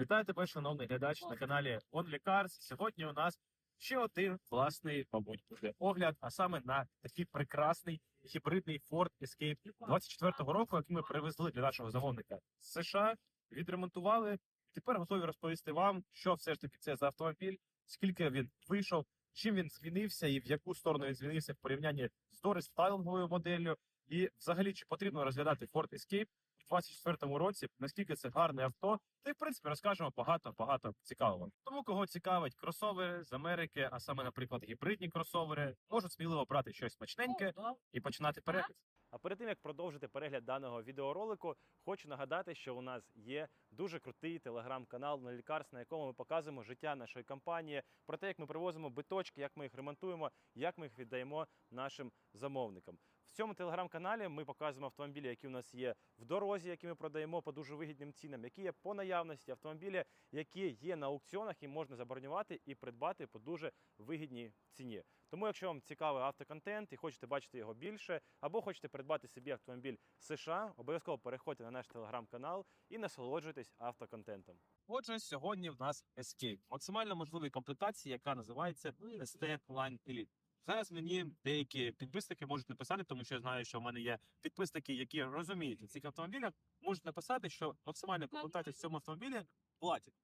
Вітаю тебе, шановний глядач на каналі Only Cars. Сьогодні у нас ще один власний, мабуть, буде огляд, а саме на такий прекрасний гібридний Ford Escape 24-го року, який ми привезли для нашого замовника з США, відремонтували. Тепер готові розповісти вам, що все ж таки це за автомобіль, скільки він вийшов, чим він змінився і в яку сторону він змінився в порівнянні з дорестайлинговою моделлю. І взагалі, чи потрібно розглядати Ford Escape 24-му році, наскільки це гарне авто, та й в принципі розкажемо багато багато цікавого. Тому кого цікавить кросовери з Америки, а саме, наприклад, гібридні кросовери, можуть сміливо брати щось смачненьке і починати перегляд. А перед тим як продовжити перегляд даного відеоролику, хочу нагадати, що у нас є дуже крутий телеграм-канал на лікарс, на якому ми показуємо життя нашої компанії, про те, як ми привозимо биточки, як ми їх ремонтуємо, як ми їх віддаємо нашим замовникам. Цьому телеграм-каналі ми показуємо автомобілі, які у нас є в дорозі, які ми продаємо по дуже вигідним цінам, які є по наявності, автомобілі, які є на аукціонах і можна забронювати і придбати по дуже вигідній ціні. Тому, якщо вам цікавий автоконтент і хочете бачити його більше, або хочете придбати собі автомобіль США, обов'язково переходьте на наш телеграм-канал і насолоджуйтесь автоконтентом. Отже, сьогодні в нас Escape. Максимально можливій комплектації, яка називається ST Line Elite. Зараз мені деякі підписники можуть написати, тому що я знаю, що в мене є підписники, які розуміють у цих автомобілях, можуть написати, що максимальна комплектація в цьому автомобілі платять.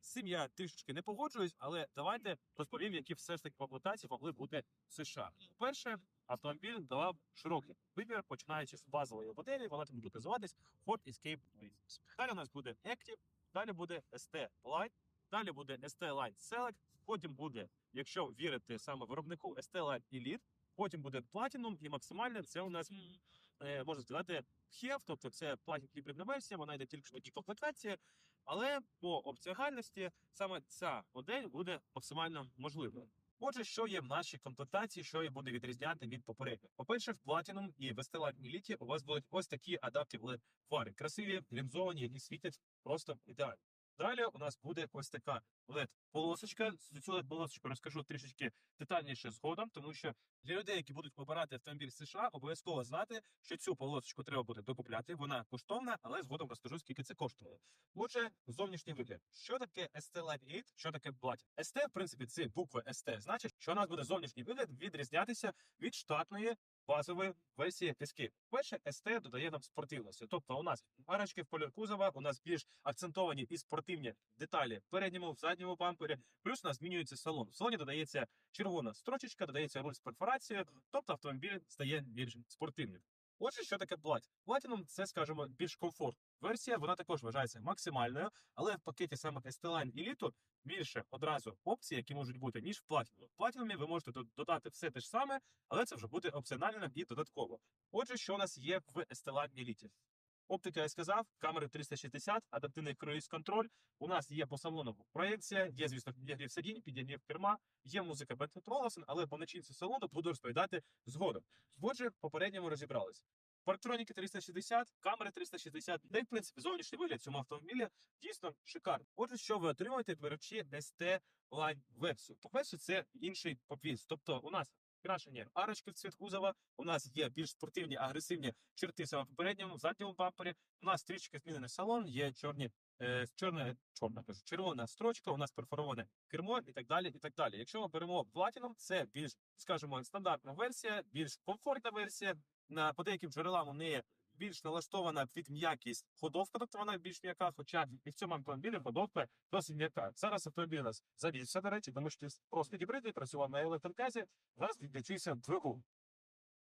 З цим я трішечки не погоджуюсь, але давайте розповім, які все ж таки комплектації могли бути в США. Перше, автомобіль давав широкий вибір, починаючи з базової моделі, вона там буде називатись Ford Escape. Далі у нас буде Active, далі буде ST Line, далі буде ST Line Select, потім буде, якщо вірити саме виробнику, ST Line Elite, потім буде Platinum і максимальне це у нас е, можна сказати HEV, тобто це Platinum гібридна версія, вона йде тільки що в комплектації, але по опціональності саме ця модель буде максимально можливою. Отже, що є в нашій комплектації, що її буде відрізняти від попередньої? По-перше, в Platinum і в Stellar Elite у вас будуть ось такі LED фари, красиві, лінзовані, які світять просто ідеально. Далі у нас буде ось така led полосочка. З цю led полосочку розкажу трішечки детальніше згодом, тому що для людей, які будуть вибирати автомобіль США, обов'язково знати, що цю полосочку треба буде докупляти. Вона коштовна, але згодом розкажу, скільки це коштує. Отже, зовнішній вигляд. Що таке ST Line 8, що таке Platinum? ST, в принципі, це буква ST, значить, що у нас буде зовнішній вигляд відрізнятися від штатної базової версії піски. Перше, СТ додає нам спортивності. Тобто у нас арочки в полі кузова, у нас більш акцентовані і спортивні деталі в передньому, в задньому бампері. Плюс у нас змінюється салон. В салоні додається червона строчечка, додається руль з перфорацією, тобто автомобіль стає більш спортивним. Отже, що таке плать? Платіном це, скажімо, більш комфорт. Версія вона також вважається максимальною, але в пакеті саме Esteline Elite більше одразу опцій, які можуть бути, ніж в Platinum. В Platinum ви можете додати все те ж саме, але це вже буде опціонально і додатково. Отже, що у нас є в Esteline Elite? Оптика, я сказав, камери 360, адаптивний круїз контроль. У нас є по салону проєкція, є, звісно, підігрів сидінь, підігрів керма, є музика Бетфет Роллсон, але по начинці салону буду розповідати згодом. Отже, попередньому розібралися. Парктроніки 360, камери 360, та й в принципі зовнішній вигляд цьому автомобіля дійсно шикарний. Отже, що ви отримуєте, беручи ST Line версію. По-перше, це інший попвіз. Тобто у нас крашені арочки в цвіт кузова, у нас є більш спортивні, агресивні черти саме попередньому, в задньому бампері. У нас трішки змінений салон, є чорні. Е, чорна, чорна кажу, червона строчка, у нас перфороване кермо і так далі. І так далі. Якщо ми беремо Platinum, це більш, скажімо, стандартна версія, більш комфортна версія. На по деяким джерелам у неї більш налаштована під м'якість ходовка, тобто вона більш м'яка, хоча і в цьому автомобілі ходовка досить м'яка. Зараз автомобіль у нас завівся, до речі, тому що просто гібридний працював на електроказі, зараз відключився двигун.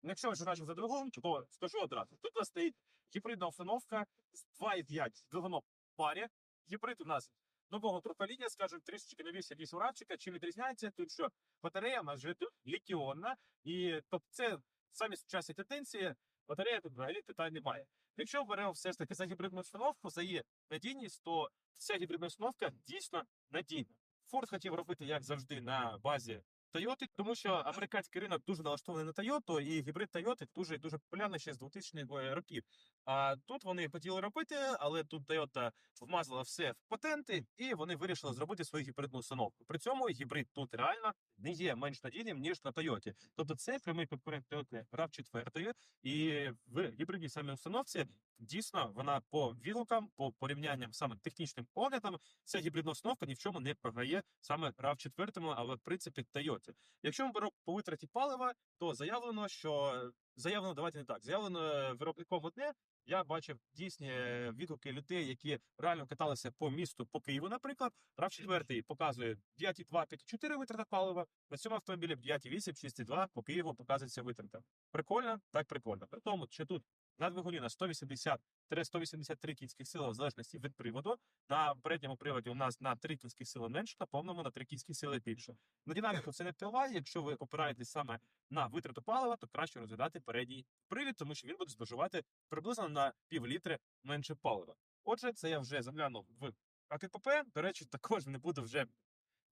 Якщо ви значимо за двигун, то скажу одразу. Тут у нас стоїть гібридна установка з 2,5 двигуном парі. Гібрид у нас нового покоління, скажімо, трішечки новіше якісь уравчика. Чим відрізняється тут, що батарея у нас вже тут літіонна, і тобто це самі сучасні тенденції, батарея взагалі питань немає. Якщо беремо все ж таки за гібридну установку, за її надійність, то ця гібридна установка дійсно надійна. Форд хотів робити, як завжди, на базі Тойоти, тому що американський ринок дуже налаштований на Тойоту, і гібрид Тойоти дуже дуже популярний ще з 2000-х років. А тут вони хотіли робити, але тут Toyota вмазала все в патенти, і вони вирішили зробити свою гібридну установку. При цьому гібрид тут реально не є менш надійним, ніж на Toyota. Тобто це прямий конкурент Toyota RAV4, і в гібридній самій установці дійсно вона по відгукам, по порівнянням саме технічним оглядам, ця гібридна установка ні в чому не програє саме RAV4, але в принципі Toyota. Якщо ми беремо по витраті палива, то заявлено, що заявлено, давайте не так. Заявлено е, виробником одне. Я бачив дійсні е, відгуки людей, які реально каталися по місту по Києву. Наприклад, рав 4 показує 5,2, 5,4 витрата палива. На цьому автомобілі 5,8, 6,2 по Києву показується витрата. Прикольно, так прикольно. При тому, що тут на двигуні на 180-183 кінських сили в залежності від приводу. На передньому приводі у нас на 3 кінських сили менше, на повному на 3 кінських сили більше. На динаміку це не впливає. Якщо ви опираєтесь саме на витрату палива, то краще розглядати передній привід, тому що він буде споживати приблизно на пів літри менше палива. Отже, це я вже заглянув в АКПП. До речі, також не буду вже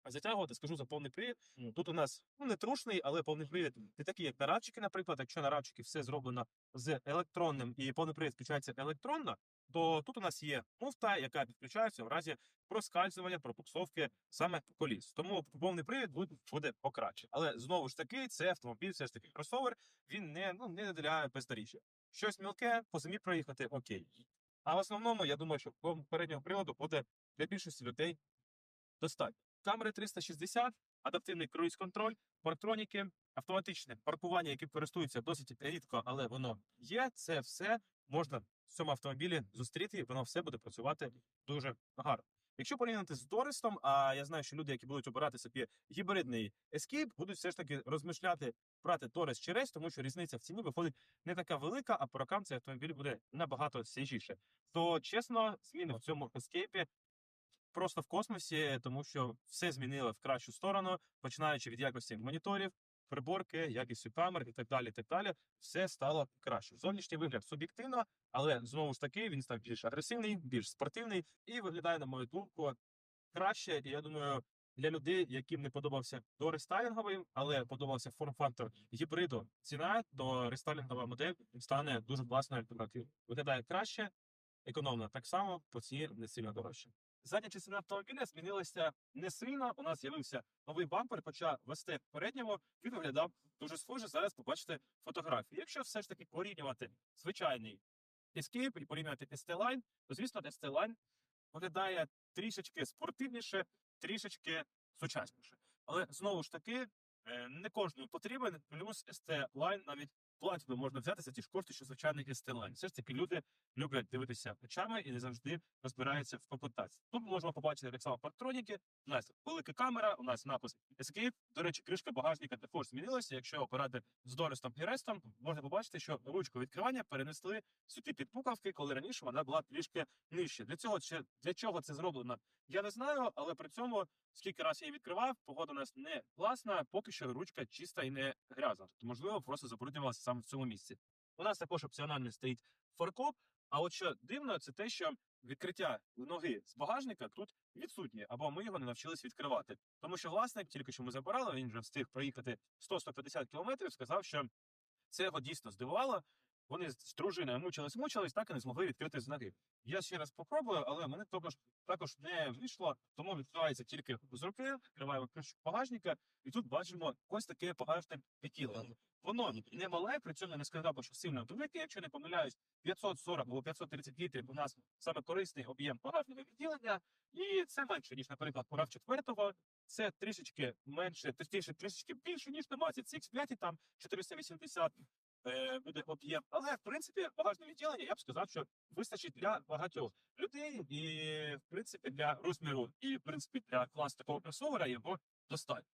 затягувати, скажу за повний привід. Мгм. Тут у нас ну не трушний, але повний привід не такий, як нарадчики, наприклад. Якщо нарадчики все зроблено з електронним і повний привід включається електронно, то тут у нас є муфта, яка підключається в разі проскальзування, пропуксовки саме коліс. Тому повний привід буде, буде покраще. Але знову ж таки, це автомобіль, все ж таки кросовер. Він не ну не для бездоріжжя. Щось мілке по зимі проїхати окей. А в основному я думаю, що переднього приводу буде для більшості людей достатньо. Камери 360, адаптивний круїз-контроль, парктроніки, автоматичне паркування, яким користуються досить рідко, але воно є. Це все можна в цьому автомобілі зустріти, і воно все буде працювати дуже гарно. Якщо порівняти з Дористом, а я знаю, що люди, які будуть обирати собі гібридний Escape, будуть все ж таки розмишляти брати Дорис чи Рейс, тому що різниця в ціні виходить не така велика, а по рокам цей автомобіль буде набагато свіжіше. То чесно, зміни в цьому Escape просто в космосі, тому що все змінили в кращу сторону, починаючи від якості моніторів, приборки, якістю камер і так далі. так далі, Все стало краще. Зовнішній вигляд суб'єктивно, але знову ж таки він став більш агресивний, більш спортивний і виглядає, на мою думку, краще. І я думаю, для людей, яким не подобався до рестайлінговий, але подобався форм-фактор гібриду, ціна до рестайлінгова модель стане дуже класною альтернативою. Виглядає краще, економно так само, по ціні не сильно дорожче. Задня частина автомобіля змінилася не сильно. У нас з'явився новий бампер, хоча в ST передньому він виглядав дуже схоже. Зараз побачите фотографії. Якщо все ж таки порівнювати звичайний Escape і порівнювати ST-Line, то звісно, ST-Line виглядає трішечки спортивніше, трішечки сучасніше. Але знову ж таки, е, не кожному потрібен. Плюс ST-Line навіть платіну можна взяти за ті ж кошти, що звичайний ST-Line. Все ж таки люди люблять дивитися очами і не завжди розбираються в комплектації. Тут ми можемо побачити так само парктроніки. У нас велика камера, у нас напис Escape. До речі, кришка багажника також змінилася. Якщо операти з Дорестом і Рестом, можна побачити, що ручку відкривання перенесли сюди під пукавки, коли раніше вона була трішки нижче. Для цього ще для чого це зроблено? Я не знаю, але при цьому скільки раз я її відкривав, погода у нас не класна, поки що ручка чиста і не грязна. Тобто, можливо, просто забруднювалася саме в цьому місці. У нас також опціонально стоїть фаркоп. А от що дивно, це те, що відкриття ноги з багажника тут відсутнє, або ми його не навчились відкривати. Тому що власник, тільки що ми забирали, він вже встиг проїхати 100-150 кілометрів, сказав, що це його дійсно здивувало. Вони з дружиною мучились, мучились, так і не змогли відкрити з ноги. Я ще раз попробую, але мене також також не вийшло, тому відкривається тільки з руки, відкриваємо кришку багажника, і тут бачимо ось таке багажне відділення. Воно не мале, при цьому не сказав, що сильно велике, якщо не помиляюсь, 540 або 530 літрів у нас саме корисний об'єм багажного відділення, і це менше, ніж, наприклад, у RAV4. Це трішечки менше, точніше, трішечки більше, ніж на Mazda CX-5, там 480 е, буде об'єм. Але в принципі багажне відділення я б сказав, що вистачить для багатьох людей, і в принципі для розміру, і в принципі для класу такого кросовера його достатньо.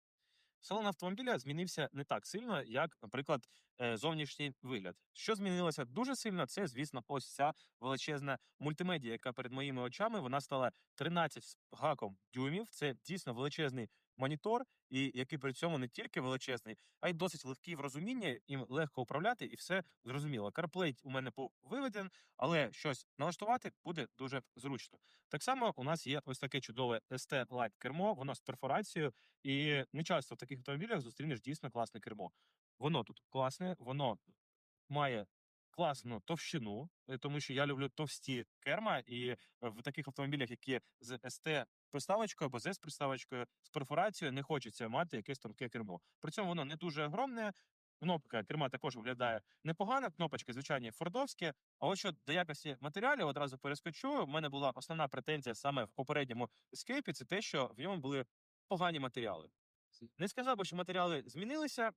Салон автомобіля змінився не так сильно, як, наприклад, е, зовнішній вигляд. Що змінилося дуже сильно, це, звісно, ось ця величезна мультимедія, яка перед моїми очами вона стала 13 з гаком дюймів. Це дійсно величезний монітор, і який при цьому не тільки величезний, а й досить легкий в розумінні, їм легко управляти, і все зрозуміло. CarPlay у мене виведен, але щось налаштувати буде дуже зручно. Так само у нас є ось таке чудове ST Light кермо, воно з перфорацією, і не часто в таких автомобілях зустрінеш дійсно класне кермо. Воно тут класне, воно має класну товщину, е, тому що я люблю товсті керма, і е, в таких автомобілях, які з СТ приставочкою або з приставочкою з перфорацією, не хочеться мати якесь тонке кермо. При цьому воно не дуже огромне. Кнопка керма також виглядає непогано. Кнопочки, звичайні, фордовські. А от що до якості матеріалів одразу перескочу. У мене була основна претензія саме в попередньому ескейпі, це те, що в ньому були погані матеріали. Не сказав би, що матеріали змінилися,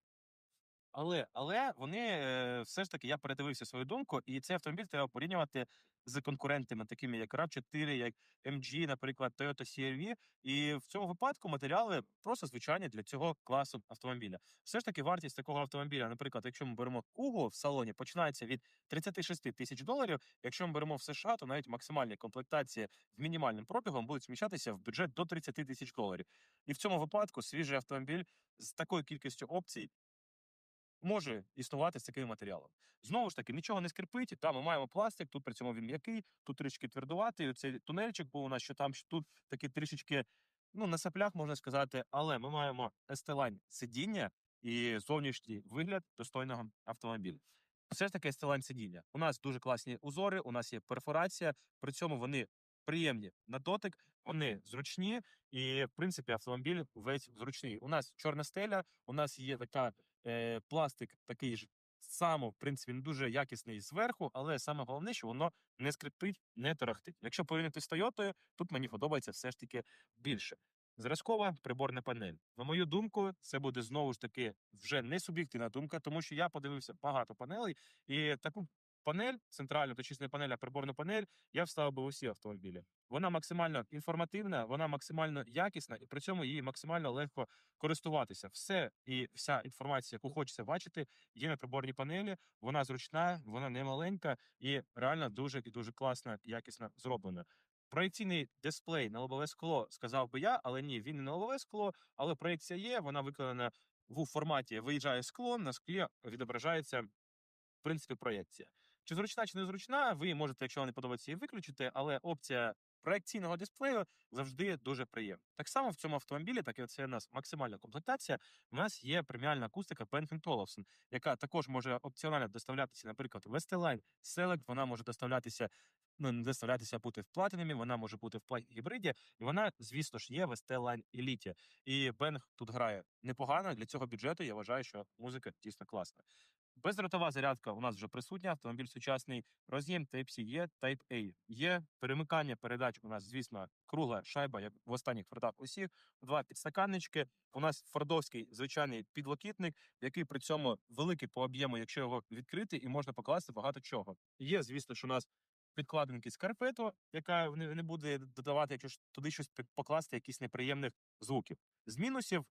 але, але вони е, все ж таки я передивився свою думку, і цей автомобіль треба порівнювати з конкурентами, такими як RAV4, як MG, наприклад, Toyota CR-V. І в цьому випадку матеріали просто звичайні для цього класу автомобіля. Все ж таки, вартість такого автомобіля, наприклад, якщо ми беремо Кугу в салоні, починається від 36 тисяч доларів. Якщо ми беремо в США, то навіть максимальні комплектації з мінімальним пробігом будуть зміщатися в бюджет до 30 тисяч доларів. І в цьому випадку свіжий автомобіль з такою кількістю опцій може існувати з таким матеріалом. Знову ж таки, нічого не скрипить. Та ми маємо пластик, тут при цьому він м'який, тут трішки твердуватий. Цей тунельчик був у нас, що там, що тут такі трішечки ну, на саплях, можна сказати, але ми маємо S-Line сидіння і зовнішній вигляд достойного автомобіля. Все ж таки S-Line сидіння. У нас дуже класні узори, у нас є перфорація, при цьому вони приємні на дотик, вони зручні, і в принципі автомобіль весь зручний. У нас чорна стеля, у нас є така е, пластик такий ж само, в принципі, не дуже якісний зверху, але саме головне, що воно не скрипить, не тарахтить. Якщо порівняти з Тойотою, тут мені подобається все ж таки більше. Зразкова приборна панель. На мою думку, це буде знову ж таки вже не суб'єктивна думка, тому що я подивився багато панелей, і таку панель, центральну, не панель, а приборну панель, я вставив би в усі автомобілі. Вона максимально інформативна, вона максимально якісна, і при цьому її максимально легко користуватися. Все і вся інформація, яку хочеться бачити, є на приборній панелі. Вона зручна, вона не маленька і реально дуже і дуже класно, якісно зроблена. Проєкційний дисплей на лобове скло сказав би я, але ні, він не на лобове скло, але проєкція є. Вона виконана в форматі виїжджає скло, на склі відображається в принципі проєкція. Чи зручна, чи не зручна, ви можете, якщо вам не подобається, її виключити, але опція проекційного дисплею завжди дуже приємна. Так само в цьому автомобілі, так як це у нас максимальна комплектація, у нас є преміальна акустика Benfin Olufsen, яка також може опціонально доставлятися, наприклад, в Esteline Select, вона може доставлятися, ну не доставлятися, бути в платинумі, вона може бути в плат гібриді, і вона, звісно ж, є в Esteline Elite. І Bang тут грає непогано. Для цього бюджету я вважаю, що музика дійсно класна. Бездротова зарядка у нас вже присутня, автомобіль сучасний. Роз'єм Type-C є, Type-A є. Перемикання передач у нас, звісно, кругла шайба, як в останніх фордах усіх. Два підстаканнички. У нас фордовський звичайний підлокітник, який при цьому великий по об'єму, якщо його відкрити, і можна покласти багато чого. Є, звісно, що у нас підкладинки з карпету, яка не, не буде додавати, якщо ж туди щось покласти, якісь неприємних звуків. З мінусів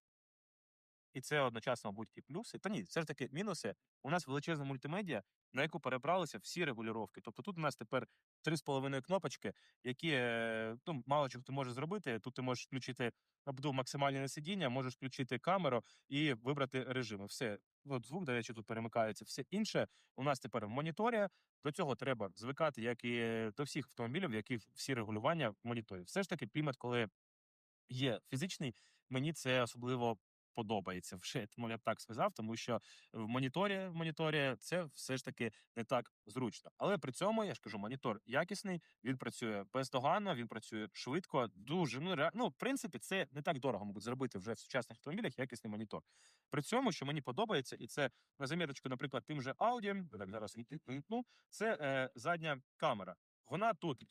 і це одночасно будуть і плюси. Та ні, все ж таки мінуси. У нас величезна мультимедіа, на яку перебралися всі регулювання. Тобто тут у нас тепер три з половиною кнопочки, які е, ну, мало чого ти можеш зробити. Тут ти можеш включити обдув максимальне сидіння, можеш включити камеру і вибрати режими. Все, от звук, до речі, тут перемикається. Все інше у нас тепер в моніторі. До цього треба звикати, як і до всіх автомобілів, яких всі регулювання в моніторі. Все ж таки, клімат, коли є фізичний, мені це особливо подобається. Тому я б так сказав, тому що в моніторі в моніторі це все ж таки не так зручно. Але при цьому я ж кажу, монітор якісний, він працює бездоганно, він працює швидко, дуже ну ре... ну, в принципі, це не так дорого, мабуть, зробити вже в сучасних автомобілях якісний монітор. При цьому, що мені подобається, і це на замірочку, наприклад, тим же Audi, так зараз вімкну, це е, задня камера. Вона тут.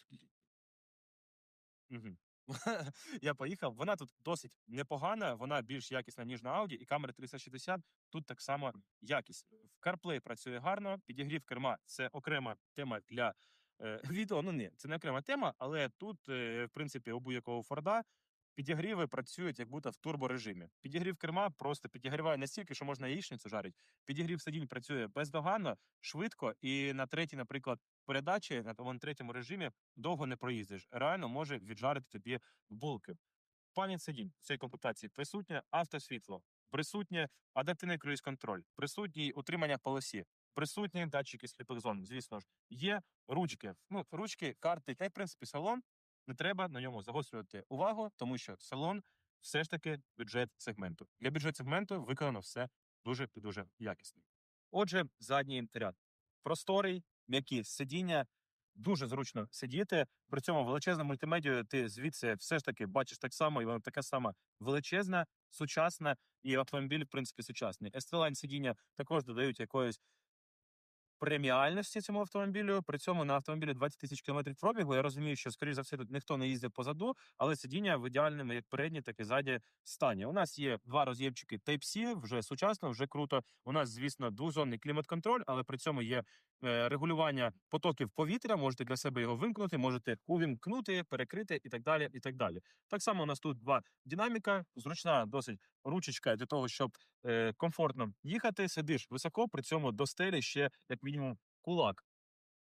Угу. Я поїхав. Вона тут досить непогана, вона більш якісна, ніж на Audi, і камера 360 тут так само якісна. В CarPlay працює гарно, підігрів керма це окрема тема для е, відео. Ну ні, це не окрема тема, але тут, е, в принципі, у будь-якого Форда підігріви працюють як будто в турборежимі. Підігрів керма просто підігріває настільки, що можна яєчницю жарити. Підігрів сидінь працює бездоганно, швидко, і на третій, наприклад, передачі на тому третьому режимі довго не проїздиш. Реально може віджарити тобі булки. Пам'ять сидінь в цій комплектації присутнє автосвітло, присутнє адаптивний круїз-контроль, присутній утримання полосі, присутні датчики сліпих зон. Звісно ж, є ручки. Ну, ручки, карти, та й в принципі салон. Не треба на ньому загострювати увагу, тому що салон все ж таки бюджет сегменту. Для бюджет сегменту виконано все дуже дуже якісно. Отже, задній ряд. Просторий, м'які сидіння. Дуже зручно сидіти. При цьому величезна мультимедіа, ти звідси все ж таки бачиш так само, і вона така сама величезна, сучасна, і автомобіль, в принципі, сучасний. Естелайн сидіння також додають якоїсь преміальності цьому автомобілю. При цьому на автомобілі 20 тисяч кілометрів пробігу. Я розумію, що, скоріш за все, тут ніхто не їздив позаду, але сидіння в ідеальному як передній, так і ззаді стані. У нас є два роз'ємчики Type-C, вже сучасно, вже круто. У нас, звісно, двозонний клімат-контроль, але при цьому є е, регулювання потоків повітря. Можете для себе його вимкнути, можете увімкнути, перекрити і так далі. І так далі. Так само у нас тут два динаміка, зручна досить ручечка для того, щоб е, комфортно їхати. Сидиш високо, при цьому до стелі ще як мінімум кулак.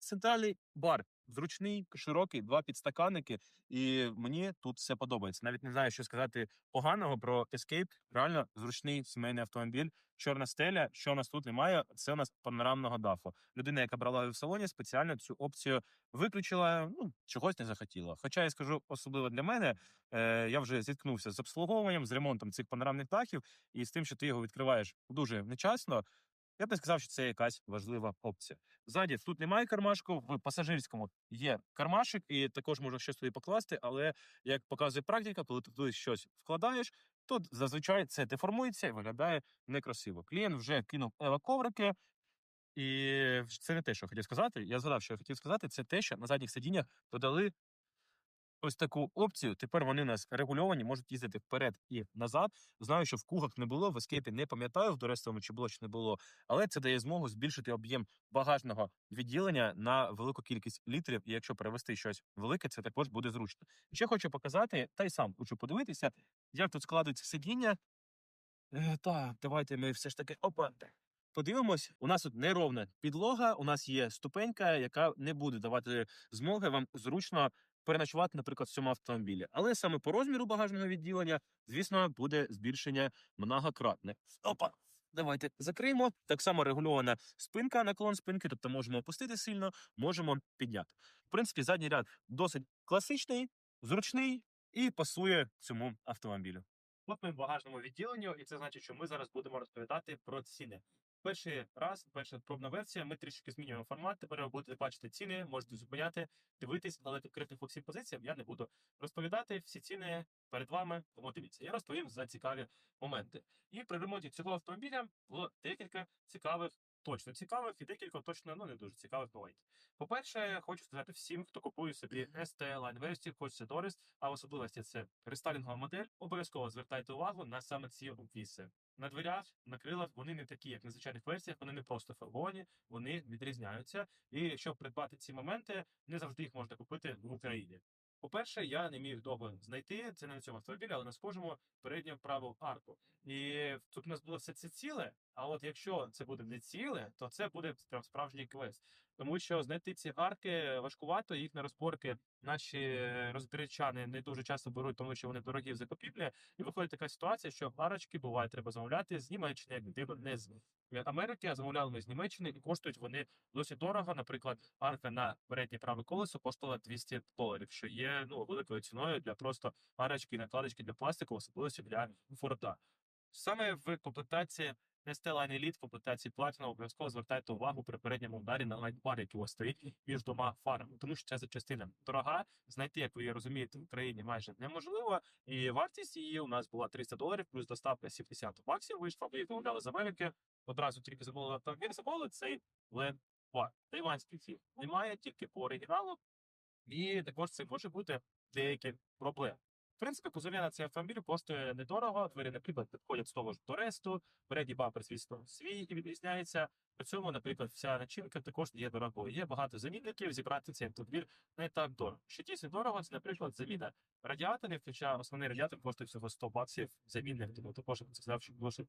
Центральний бар зручний, широкий, два підстаканники, і мені тут все подобається. Навіть не знаю, що сказати поганого про Escape. Реально зручний сімейний автомобіль. Чорна стеля, що у нас тут немає, це у нас панорамного дафу. Людина, яка брала його в салоні, спеціально цю опцію виключила. Ну чогось не захотіла. Хоча я скажу, особливо для мене, е, я вже зіткнувся з обслуговуванням, з ремонтом цих панорамних дахів, і з тим, що ти його відкриваєш дуже нечасно. Я б не сказав, що це якась важлива опція. Ззаді тут немає кармашку, в пасажирському є кармашик, і також можна щось туди покласти. Але як показує практика, коли ти туди щось вкладаєш, то зазвичай це деформується і виглядає некрасиво. Клієнт вже кинув еваковрики, і це не те, що хотів сказати. Я згадав, що я хотів сказати, це те, що на задніх сидіннях додали ось таку опцію. Тепер вони у нас регульовані, можуть їздити вперед і назад. Знаю, що в кугах не було, в ескейпі не пам'ятаю, в дорестовому чи було чи не було, але це дає змогу збільшити об'єм багажного відділення на велику кількість літрів. І якщо перевести щось велике, це також буде зручно. Ще хочу показати, та й сам хочу подивитися, як тут складується сидіння. Е, так, давайте ми все ж таки опа. Подивимось, у нас тут неровна підлога, у нас є ступенька, яка не буде давати змоги вам зручно переночувати, наприклад, в цьому автомобілі. Але саме по розміру багажного відділення, звісно, буде збільшення многократне. Опа! Давайте закриємо. Так само регульована спинка, наклон спинки, тобто можемо опустити сильно, можемо підняти. В принципі, задній ряд досить класичний, зручний і пасує цьому автомобілю. От ми в багажному відділенні, і це значить, що ми зараз будемо розповідати про ціни. Перший раз, перша пробна версія, ми трішки змінюємо формат. Тепер ви будете бачити ціни, можете зупиняти, дивитись, але конкретно по всім позиціям я не буду розповідати. Всі ціни перед вами. Тому дивіться, я розповім за цікаві моменти. І при ремонті цього автомобіля було декілька цікавих, точно цікавих і декілька точно ну не дуже цікавих моментів. По-перше, хочу сказати всім, хто купує собі ST Line версію, хоч це Doris, а в особливості це рестайлінгова модель. Обов'язково звертайте увагу на саме ці обвіси. На дверях, на крилах вони не такі, як на звичайних версіях, вони не просто фарбовані, вони відрізняються. І щоб придбати ці моменти, не завжди їх можна купити в Україні. По-перше, я не міг довго знайти це не на цьому автомобілі, але на схожому передню праву арку. І тут у нас було все це ціле. А от якщо це буде не ціле, то це буде прям справжній квест. Тому що знайти ці арки важкувато, їх на розборки наші розбірчани не дуже часто беруть, тому що вони дорогі в закупівлі. І виходить така ситуація, що арочки буває, треба замовляти з Німеччини, як не з Америки, а замовляли з Німеччини, і коштують вони досить дорого. Наприклад, арка на переднє праве колесо коштувала 200 доларів, що є ну великою ціною для просто арочки, накладочки для пластику, особливо для Форда. Саме в комплектації ST Line Elite в комплектації Platinum обов'язково звертайте увагу при передньому ударі на лайтбар, який у вас стоїть між двома фарами, тому що ця запчастина дорога. Знайти, як ви розумієте, в Україні майже неможливо. І вартість її у нас була 300 доларів, плюс доставка 70 баксів. Вийшла, ми їх замовляли з Америки. Одразу тільки замовили автомобіль, замовили цей Bar. Тайванський фільм. Немає тільки по оригіналу, і також це може бути деякі проблеми. В принципі, кузові на цей автомобіль коштує недорого. Двері, наприклад, підходять з того ж до ресту, передній бампер, звісно, свій і відрізняється. При цьому, наприклад, вся начинка також є дорогою. Є багато замінників, зібрати цей автомобіль не так дорого. Що дійсно дорого, це, наприклад, заміна радіаторів, хоча основний радіатор коштує всього 100 баксів замінник, тому також б сказав, що досить,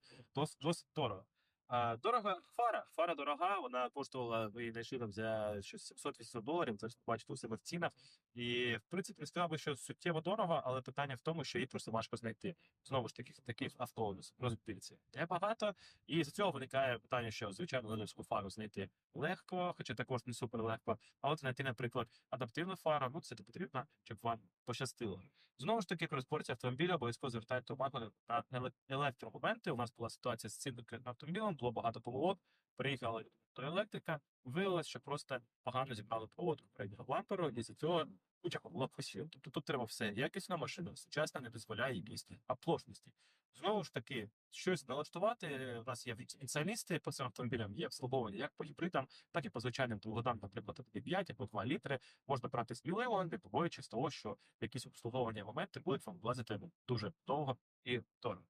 досить, дорого. А, дорога фара. Фара дорога, вона коштувала ви знайшли там за щось 700-800 доларів. Це ж бачите у себе в цінах. І в принципі не сказав би, що суттєво дорого, але питання в тому, що її просто важко знайти. Знову ж таки, таких авто у нас в розбірці небагато. І з цього виникає питання, що звичайно леновську фару знайти легко, хоча також не супер легко. А от знайти, наприклад, адаптивну фару, ну це потрібно, щоб вам пощастило. Знову ж таки, при розборці автомобіля обов'язково звертайте увагу на еле- електромоменти. У нас була ситуація з цим автомобілем, було багато помилок. Приїхали до електрика, виявилось, що просто погано зібрали проводку переднього бамперу, і з цього куча лопасів. Тобто тут треба все. Якісна машина, сучасна не дозволяє якісь оплошності. Знову ж таки, щось налаштувати. У нас є спеціалісти по цим автомобілям, є обслуговування як по гібридам, так і по звичайним двигунам, наприклад, 5 або 2 літри. Можна брати сміливо, не побоюючись того, що якісь обслуговування моменти будуть вам влазити дуже довго і дорого.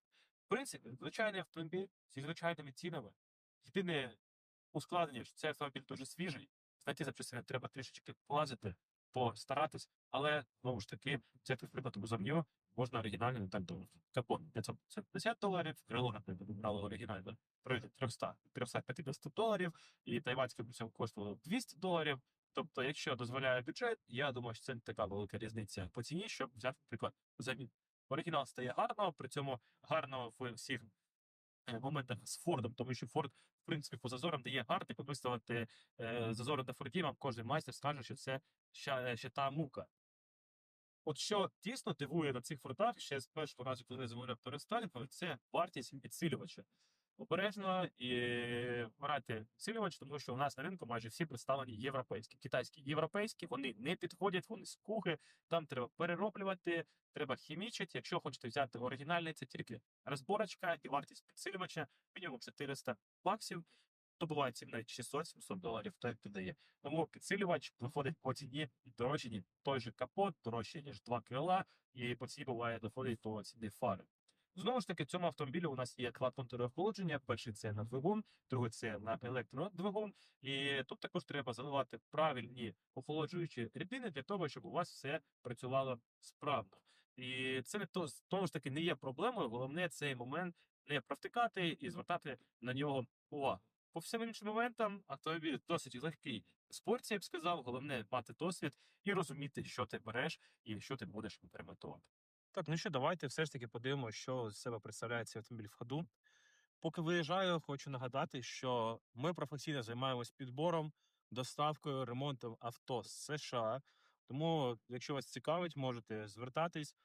В принципі, звичайний автомобіль зі звичайними цінами. Єдине ускладнення, що цей автомобіль дуже свіжий. Знайти запчастини треба трішечки полазити, постаратись, але знову ж таки, це наприклад, бузовню можна оригінально не так дорого. Капон 550 доларів, крило, наприклад, брали оригінально при 300, 350 доларів, і тайванське цьому коштувало 200 доларів. Тобто, якщо дозволяє бюджет, я думаю, що це не така велика різниця по ціні, щоб взяти, наприклад, замін. Оригінал стає гарно, при цьому гарно в всіх моментах з Фордом, тому що Форд, в принципі, по зазорам дає гарно, виставити е, зазори на Форді, вам кожен майстер скаже, що це ще, ще та мука. От що дійсно дивує на цих фортах, ще з першого разу, коли замовляв Торесталіфа, це вартість підсилювача. Обережно і брати підсилювач, тому що у нас на ринку майже всі представлені європейські. Китайські європейські, вони не підходять, вони скухи, там треба перероблювати, треба хімічити. Якщо хочете взяти оригінальний, це тільки розборочка і вартість підсилювача, мінімум 400 баксів. То буває ціна 600-700 доларів, то як дає. Тому підсилювач виходить по ціні дорожче, ніж той же капот, дорожче, ніж два крила, і по ціні буває доходить до ціни фари. Знову ж таки, в цьому автомобілі у нас є два охолодження. Перший це на двигун, другий це на електродвигун. І тут також треба заливати правильні охолоджуючі рідини для того, щоб у вас все працювало справно. І це не то знову ж таки не є проблемою. Головне цей момент не провтикати і звертати на нього увагу. По всім іншим моментам автомобіль досить легкий в спорті, я б сказав. Головне мати досвід і розуміти, що ти береш і що ти будеш ремонтувати. Так, ну що, давайте все ж таки подивимося, що з себе представляє цей автомобіль в ходу. Поки виїжджаю, хочу нагадати, що ми професійно займаємось підбором, доставкою, ремонтом авто з США. Тому, якщо вас цікавить, можете звертатись,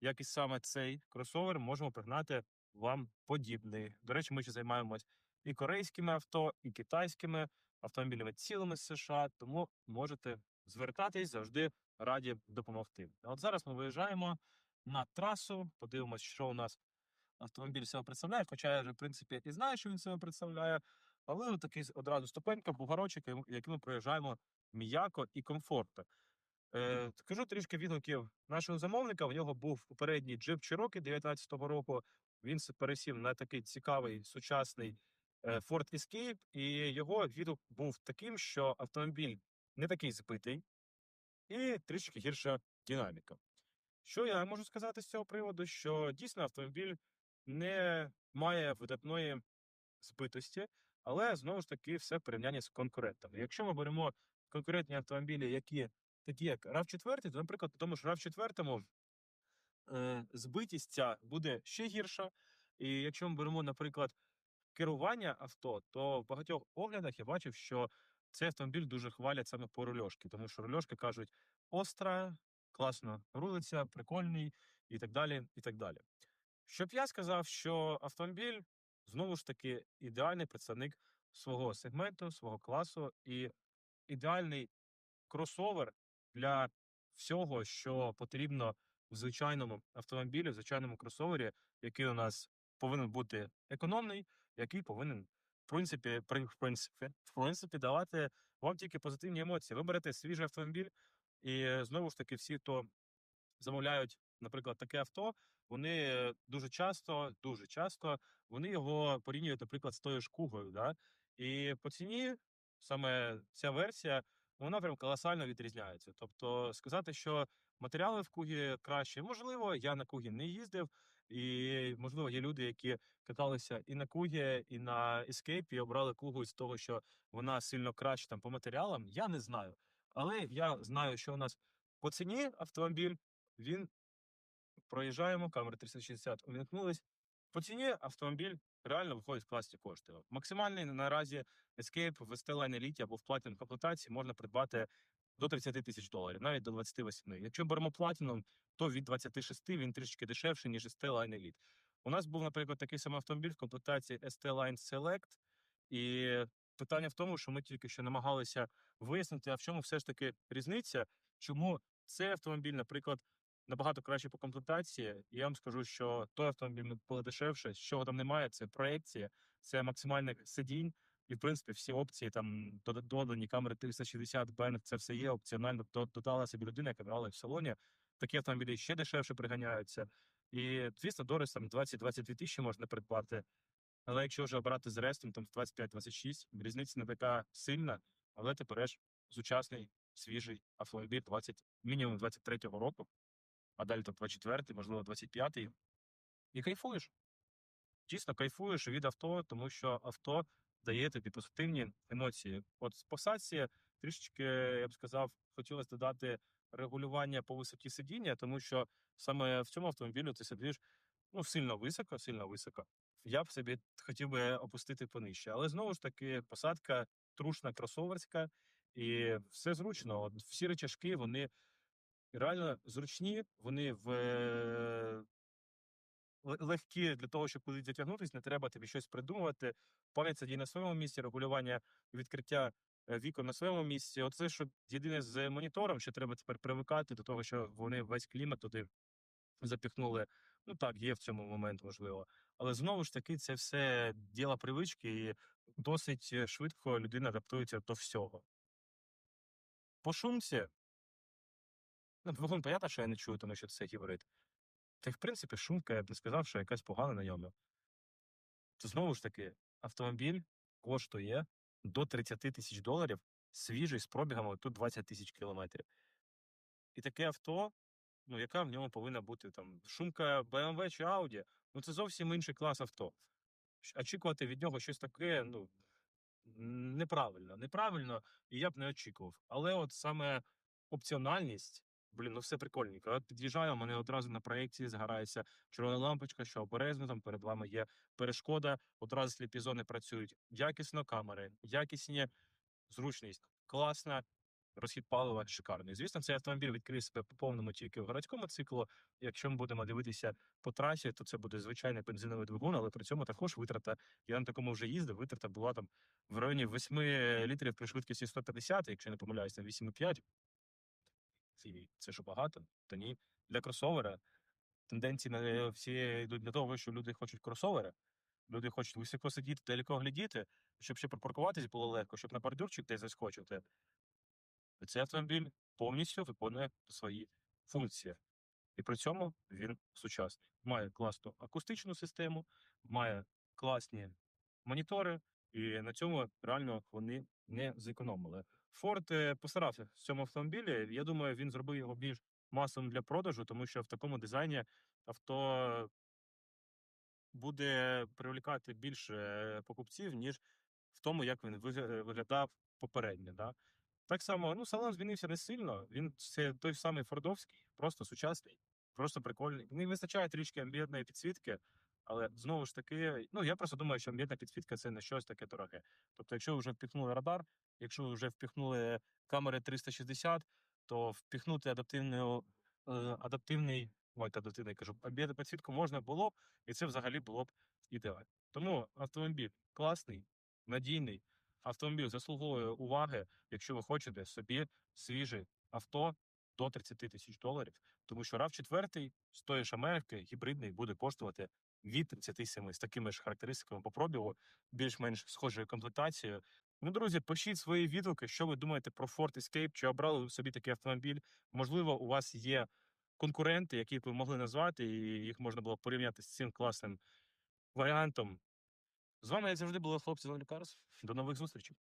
як і саме цей кросовер, можемо пригнати вам подібний. До речі, ми ще займаємось і корейськими авто, і китайськими автомобілями цілими з США, тому можете звертатись завжди раді допомогти. А от зараз ми виїжджаємо на трасу, подивимось, що у нас автомобіль себе представляє. Хоча я вже, в принципі, і знаю, що він себе представляє, але такий одразу ступенька, бугорочок, який ми проїжджаємо м'яко і комфортно. Е, скажу трішки відгуків нашого замовника. У нього був попередній джип Cherokee 19-го року. Він пересів на такий цікавий сучасний е, Ford Escape, і його відгук був таким, що автомобіль не такий збитий і трішки гірша динаміка. Що я можу сказати з цього приводу? Що дійсно автомобіль не має видатної збитості, але знову ж таки все в порівнянні з конкурентами. Якщо ми беремо конкурентні автомобілі, які такі як RAV4, то, наприклад, тому ж RAV4 е, збитість ця буде ще гірша. І якщо ми беремо, наприклад, керування авто, то в багатьох оглядах я бачив, що цей автомобіль дуже хвалять саме по рульошки, тому що рульошки кажуть остра, класно рулиться, прикольний і так далі. і так далі. Щоб я сказав, що автомобіль знову ж таки ідеальний представник свого сегменту, свого класу і ідеальний кросовер для всього, що потрібно в звичайному автомобілі, в звичайному кросовері, який у нас повинен бути економний, який повинен, в принципі, в принципі, в принципі, давати вам тільки позитивні емоції. Ви берете свіжий автомобіль, і е, знову ж таки, всі, хто замовляють, наприклад, таке авто, вони е, дуже часто, дуже часто вони його порівнюють, наприклад, з тою ж кугою. Да? І по ціні саме ця версія, вона прям колосально відрізняється. Тобто сказати, що матеріали в кугі краще, можливо, я на кугі не їздив, і можливо є люди, які каталися і на кугі, і на Escape, і обрали кугу з того, що вона сильно краще там по матеріалам. Я не знаю. Але я знаю, що у нас по ціні автомобіль він проїжджаємо, камери 360 увімкнулись. По ціні автомобіль реально виходить в класі коштує. Максимальний наразі Escape в ST-Line Elite або в платінум комплектації можна придбати до 30 тисяч доларів, навіть до 28. Якщо беремо платіном, то від 26 він трішки дешевший, ніж ST-Line Elite. У нас був, наприклад, такий самий автомобіль в комплектації ST-Line Select, і питання в тому, що ми тільки що намагалися вияснити, а в чому все ж таки різниця, чому цей автомобіль, наприклад, набагато краще по комплектації. Я вам скажу, що той автомобіль було дешевше, чого там немає, це проекція, це максимальне сидінь. І, в принципі, всі опції там додані камери 360, бенк, це все є опціонально. до- Додала собі людина, яка брала в салоні. Такі автомобілі ще дешевше приганяються. І, звісно, Дорис там 20-22 тисячі можна придбати. Але якщо вже обрати з рестом, там 25-26, різниця не така сильна, але ти береш сучасний, свіжий автомобіль 20, мінімум 23-го року, а далі там 24-й, можливо, 25-й. І кайфуєш. Дійсно кайфуєш від авто, тому що авто дає тобі позитивні емоції. От з посадці трішечки, я б сказав, хотілося додати регулювання по висоті сидіння, тому що саме в цьому автомобілі ти сидиш ну, сильно високо, сильно високо. Я б собі хотів би опустити понижче. Але знову ж таки, посадка трушна, кросоверська, і все зручно. От всі речашки, вони реально зручні, вони в е, легкі для того, щоб кудись затягнутися, не треба тобі щось придумувати. Пам'ять сидінь на своєму місці, регулювання відкриття е, вікон на своєму місці. Оце що єдине з монітором, що треба тепер привикати до того, що вони весь клімат туди запіхнули. Ну так, є в цьому момент можливо. Але знову ж таки, це все діло привички, і досить е, швидко людина адаптується до всього. По шумці. Ну, понятно, що я не чую, тому що це гібрид. Та й, в принципі, шумка, я б не сказав, що якась погана на ньому. То знову ж таки, автомобіль коштує до 30 тисяч доларів, свіжий з пробігом тут 20 тисяч кілометрів. І таке авто, ну, яка в ньому повинна бути там шумка BMW чи Audi, ну це зовсім інший клас авто. Очікувати від нього щось таке, ну, неправильно. Неправильно, і я б не очікував. Але от саме опціональність, блін, ну все прикольненько. От під'їжджаю, у мене одразу на проєкції згорається червона лампочка, що обережно там перед вами є перешкода, одразу сліпі зони працюють. Якісно камери, якісні, зручність, класна, розхід палива шикарний. Звісно, цей автомобіль відкриє себе по повному тільки в городському циклу. Якщо ми будемо дивитися по трасі, то це буде звичайний бензиновий двигун, але при цьому також витрата. Я на такому вже їздив, витрата була там в районі 8 літрів при швидкості 150, якщо не помиляюся, 8,5. Це, що багато? Та ні. Для кросовера тенденції на всі йдуть для того, що люди хочуть кросовера. Люди хочуть високо сидіти, далеко глядіти, щоб ще припаркуватись було легко, щоб на бордюрчик десь заскочити. Цей автомобіль повністю виконує свої функції. І при цьому він сучасний. Має класну акустичну систему, має класні монітори, і на цьому реально вони не зекономили. Форд е, постарався в цьому автомобілі. Я думаю, він зробив його більш масовим для продажу, тому що в такому дизайні авто буде привлікати більше е, покупців, ніж в тому, як він вигля- виглядав попередньо. Да? Так само, ну, салон змінився не сильно. Він це той самий фордовський, просто сучасний, просто прикольний. Не вистачає трішки амбієнтної підсвітки, але знову ж таки, ну я просто думаю, що амбієнтна підсвітка це не щось таке дороге. Тобто, якщо ви вже впіхнули радар, якщо ви вже впіхнули камери 360, то впіхнути адаптивну, е, адаптивний, ой, адаптивний кажу, амбієнтну підсвітку можна було б, і це взагалі було б ідеально. Тому автомобіль класний, надійний. Автомобіль заслуговує уваги, якщо ви хочете собі свіже авто до 30 тисяч доларів, тому що rav 4 з тої ж Америки гібридний буде коштувати від 37 з такими ж характеристиками по пробігу, більш-менш схожою комплектацією. Ну, друзі, пишіть свої відгуки, що ви думаєте про Ford Escape, чи обрали ви собі такий автомобіль. Можливо, у вас є конкуренти, які ви могли назвати, і їх можна було порівняти з цим класним варіантом. З вами, як завжди, були хлопці з Лікарс. До нових зустрічей.